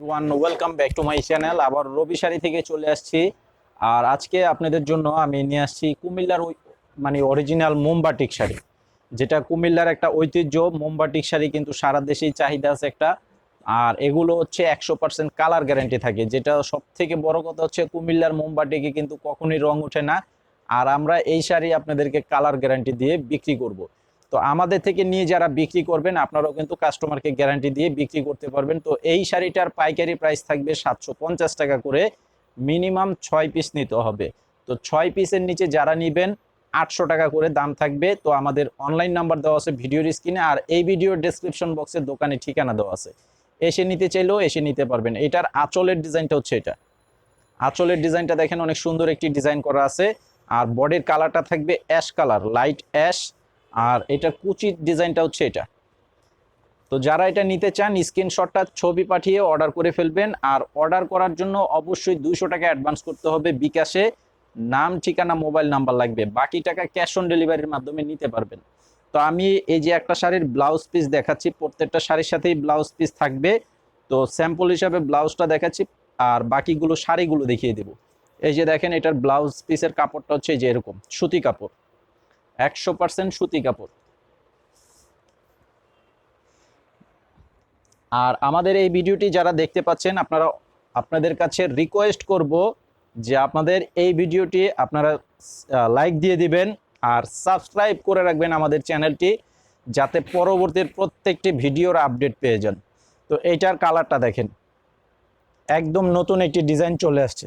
One welcome back to my channel আবার রবি শাড়ি থেকে চলে আসছি। আর আজকে আপনাদের জন্য আমি নিয়ে আসছি কুমিল্লার মানে অরিজিনাল মোমবাটিক শাড়ি। যেটা কুমিল্লার একটা ঐতিহ্য মোমবাটিক শাড়ি কিন্তু সারা দেশেই চাহিদা আছে একটা। আর এগুলো হচ্ছে একশো পার্সেন্ট কালার গ্যারান্টি থাকে। যেটা সব থেকে বড় কথা হচ্ছে কুমিল্লার মোমবাটিকে কিন্তু কখনোই রং ওঠে না। আর আমরা এই শাড়ি আপনাদেরকে কালার গ্যারান্টি দিয়ে বিক্রি করব। তো আমাদের থেকে নিয়ে যারা বিক্রি করবেন, আপনারাও কিন্তু কাস্টমারকে গ্যারান্টি দিয়ে বিক্রি করতে পারবেন। তো এই শাড়িটার পাইকারি প্রাইস থাকবে সাতশো পঞ্চাশ টাকা করে। মিনিমাম ছয় পিস নিতে হবে। তো ছয় পিসের নিচে যারা নেবেন, আটশো টাকা করে দাম থাকবে। তো আমাদের অনলাইন নাম্বার দেওয়া আছে ভিডিওর স্ক্রিনে আর এই ভিডিওর ডেসক্রিপশন বক্সে দোকানে ঠিকানা দেওয়া আছে। এসে নিতে চাইলেও এসে নিতে পারবেন। এটার আঁচলের ডিজাইনটা হচ্ছে এটা। আঁচলের ডিজাইনটা দেখেন, অনেক সুন্দর একটি ডিজাইন করা আছে। আর বডির কালারটা থাকবে অ্যাশ কালার লাইট অ্যাশ আর এটা কুচির ডিজাইনটা হচ্ছে এটা। তো যারা এটা নিতে চান, স্ক্রিনশটটা ছবি পাঠিয়ে অর্ডার করে ফেলবেন। আর অর্ডার করার জন্য অবশ্যই দুইশো টাকা অ্যাডভান্স করতে হবে বিকাশে। নাম, ঠিকানা, মোবাইল নাম্বার লাগবে। বাকি টাকা ক্যাশ অন ডেলিভারির মাধ্যমে নিতে পারবেন। তো আমি এই যে একটা শাড়ির ব্লাউজ পিস দেখাচ্ছি, প্রত্যেকটা শাড়ির সাথেই ব্লাউজ পিস থাকবে। তো স্যাম্পল হিসাবে ব্লাউজটা দেখাচ্ছি, আর বাকিগুলো শাড়িগুলো দেখিয়ে দেবো। এই যে দেখেন, এটার ব্লাউজ পিসের কাপড়টা হচ্ছে যে এরকম, সুতি কাপড়। একশো পার্সেন্ট সুতি কাপড়। আর আমাদের এই ভিডিওটি যারা দেখতে পাচ্ছেন, আপনারা, আপনাদের কাছে রিকোয়েস্ট করব যে আপনাদের এই ভিডিওটি আপনারা লাইক দিয়ে দিবেন আর সাবস্ক্রাইব করে রাখবেন আমাদের চ্যানেলটি যাতে পরবর্তীর প্রত্যেকটি ভিডিওর আপডেট পেয়ে যান। তো এইটার কালারটা দেখেন। একদম নতুন একটি ডিজাইন চলে আসছে।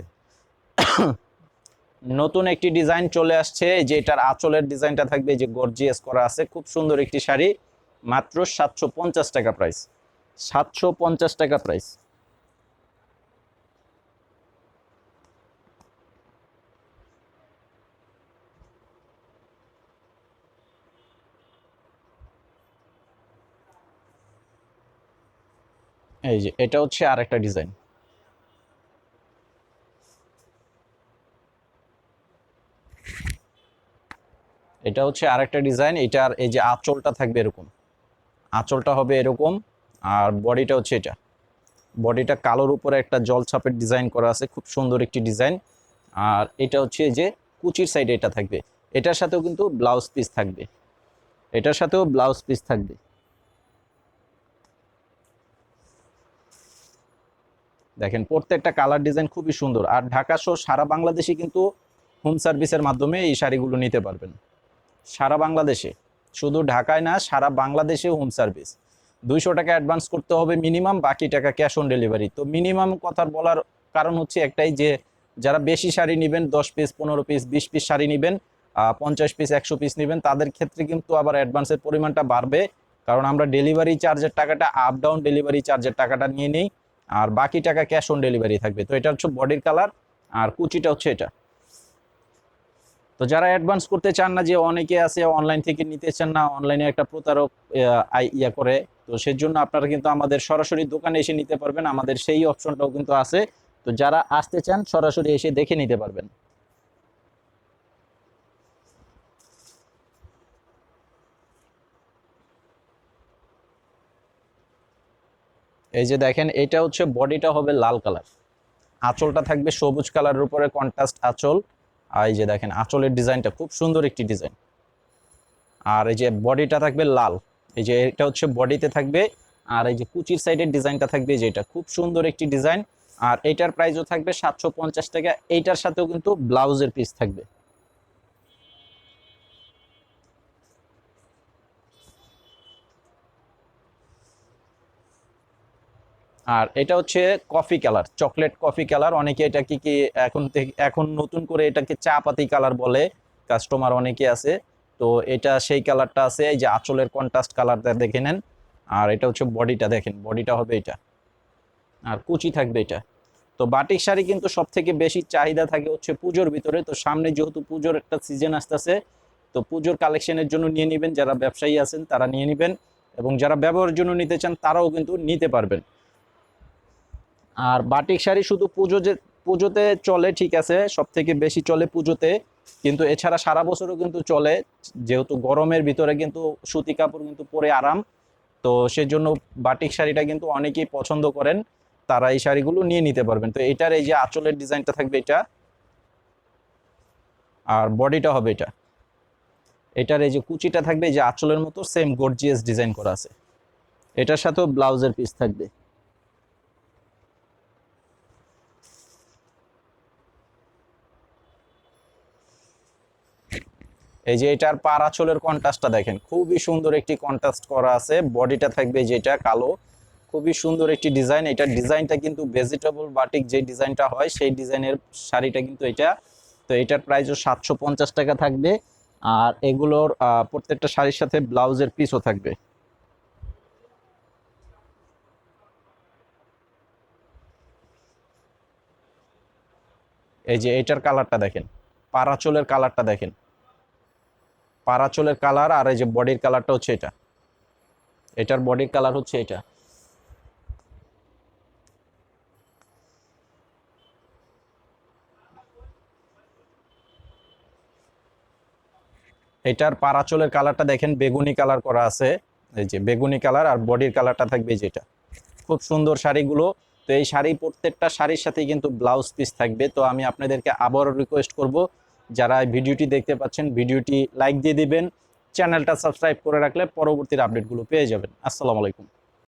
নতুন একটি ডিজাইন চলে আসছে যে এটার আঁচলের ডিজাইনটা থাকবে যে গর্জিয়াস করা আছে, খুব সুন্দর একটি শাড়ি, মাত্র সাতশো পঞ্চাশ টাকা প্রাইস সাতশো পঞ্চাশ টাকা প্রাইস এই যে এটা হচ্ছে আরেকটা ডিজাইন। এটা হচ্ছে আরেকটা ডিজাইন, এটার এই যে আঁচলটা থাকবে এরকম। আঁচলটা হবে এরকম, আর বডিটা হচ্ছে এটা। বডিটা কালোর উপরে একটা জল ছাপের ডিজাইন করা আছে, খুব সুন্দর একটি ডিজাইন। আর এটা হচ্ছে যে কুচির সাইডে এটা থাকবে। এটার সাথেও কিন্তু ব্লাউজ পিস থাকবে। এটার সাথেও ব্লাউজ পিস থাকবে। দেখেন, প্রত্যেকটা কালার ডিজাইন খুবই সুন্দর। আর ঢাকা সহ সারা বাংলাদেশে কিন্তু হোম সার্ভিসের মাধ্যমে এই শাড়িগুলো নিতে পারবেন। সারা বাংলাদেশে। শুধু ঢাকায় না, সারা বাংলাদেশে হোম সার্ভিস দুইশো টাকা অ্যাডভান্স করতে হবে মিনিমাম বাকি টাকা ক্যাশ অন ডেলিভারি তো মিনিমাম কথার বলার কারণ হচ্ছে একটাই যে, যারা বেশি শাড়ি নেবেন, দশ পিস পনেরো পিস বিশ পিস শাড়ি নেবেন পঞ্চাশ পিস একশো পিস নেবেন, তাদের ক্ষেত্রে কিন্তু আবার অ্যাডভান্সের পরিমাণটা বাড়বে। কারণ আমরা ডেলিভারি চার্জের টাকাটা আপ ডাউন ডেলিভারি চার্জের টাকাটা নিয়ে নিই। আর বাকি টাকা ক্যাশ অন ডেলিভারি থাকবে। তো এটা হচ্ছে বডির কালার আর কুচিটা হচ্ছে এটা। তো যারা অ্যাডভান্স করতে চান না যে অনেকে আছে অনলাইন থেকে নিতে চান না অনলাইনে একটা প্রতারক ইয়া করে, তো সেজন্য আপনারা কিন্তু আমাদের সরাসরি দোকানে এসে নিতে পারবেন। আমাদের সেই অপশনটাও কিন্তু আছে। তো যারা আসতে চান, সরাসরি এসে দেখে নিতে পারবেন। এই যে দেখেন, এটা হচ্ছে বডিটা হবে লাল কালার আঁচলটা থাকবে সবুজ কালারের উপরে কন্ট্রাস্ট আঁচল। এই যে দেখেন, আঁচলের ডিজাইনটা খুব সুন্দর একটি ডিজাইন। আর এই যে বডিটা থাকবে লাল। এই যে এটা হচ্ছে বডিতে থাকবে, আর এই যে কুচির সাইডের ডিজাইনটা থাকবে যেটা খুব সুন্দর একটি ডিজাইন। আর এটার প্রাইসও থাকবে সাতশো পঞ্চাশ টাকা। এইটার সাথেও কিন্তু ব্লাউজের পিস থাকবে। আর এটা হচ্ছে coffee colour, chocolate coffee colour. অনেকে এটা কি কি এখন এখন নতুন করে এটাকে চা পাতি কালার বলে, কাস্টমার অনেকে আছে। তো এটা সেই কালারটা আছে, এই যে আঁচলের কন্ট্রাস্ট কালারটা দেখে নেন। আর এটা হচ্ছে বডিটা দেখেন, বডিটা হবে এটা। আর কুচি থাকবে এটা। তো বাটিক শাড়ি কিন্তু সব থেকে বেশি চাহিদা থাকে হচ্ছে পুজোর ভিতরে। তো সামনে যেহেতু পুজোর একটা সিজন আসতেছে, তো পুজোর কালেকশনের জন্য নিয়ে নেবেন। যারা ব্যবসায়ী আছেন তারা নিয়ে নেবেন। এবং যারা ব্যবহারের জন্য নিতে চান তারাও কিন্তু নিতে পারবেন। আর বাটিক শাড়ি শুধু পুজো যে পুজোতে চলে, ঠিক আছে সব থেকে বেশি চলে পুজোতে, কিন্তু এছাড়া সারা বছরও কিন্তু চলে, যেহেতু গরমের ভিতরে কিন্তু সুতি কাপড় কিন্তু পরে আরাম, তো সেজন্য বাটিক শাড়িটা কিন্তু অনেকেই পছন্দ করেন, তারা এই শাড়িগুলো নিয়ে নিতে পারবেন। তো এটার এই যে আঁচলের ডিজাইনটা থাকবে এটা, আর বডিটা হবে এটা। এটার এই যে কুচিটা থাকবে, এই যে আঁচলের মতো সেম গর্জিয়াস ডিজাইন করা আছে। এটার সাথেও ব্লাউজের পিস থাকবে। এই যে এটার পার আঁচলের কন্ট্রাস্টটা দেখেন, খুবই সুন্দর একটি কন্ট্রাস্ট করা আছে। বডিটা থাকবে যেটা কালো। খুবই সুন্দর একটি ডিজাইন এটার ডিজাইনটা কিন্তু ভেজিটেবল বাটিক যে ডিজাইনটা হয়, সেই ডিজাইনের শাড়িটা কিন্তু এটা। তো এটার প্রাইসও সাতশো পঞ্চাশ টাকা থাকবে। আর এগুলোর প্রত্যেকটা শাড়ির সাথে ব্লাউজের পিসও থাকবে। এই যে এটার কালারটা দেখেন, পারাচলের কালারটা দেখেন। পারাচলের কালার আর এই যে বডির কালারটা হচ্ছে এটা। এটার বডির কালার হচ্ছে এটা। এটার পারাচলের কালারটা দেখেন, বেগুনি কালার করা আছে। এই যে বেগুনি কালার আর বডির কালারটা থাকবে যেটা খুব সুন্দর শাড়িগুলো। তো এই শাড়ি, প্রত্যেকটা শাড়ির সাথে কিন্তু ব্লাউজ পিস থাকবে। তো আমি আপনাদেরকে আবারও রিকোয়েস্ট করব যারা ভিডিওটি দেখতে পাচ্ছেন, ভিডিওটি লাইক দিয়ে দিবেন, চ্যানেলটা সাবস্ক্রাইব করে রাখলে পরবর্তীর আপডেটগুলো পেয়ে যাবেন। আসসালামু আলাইকুম।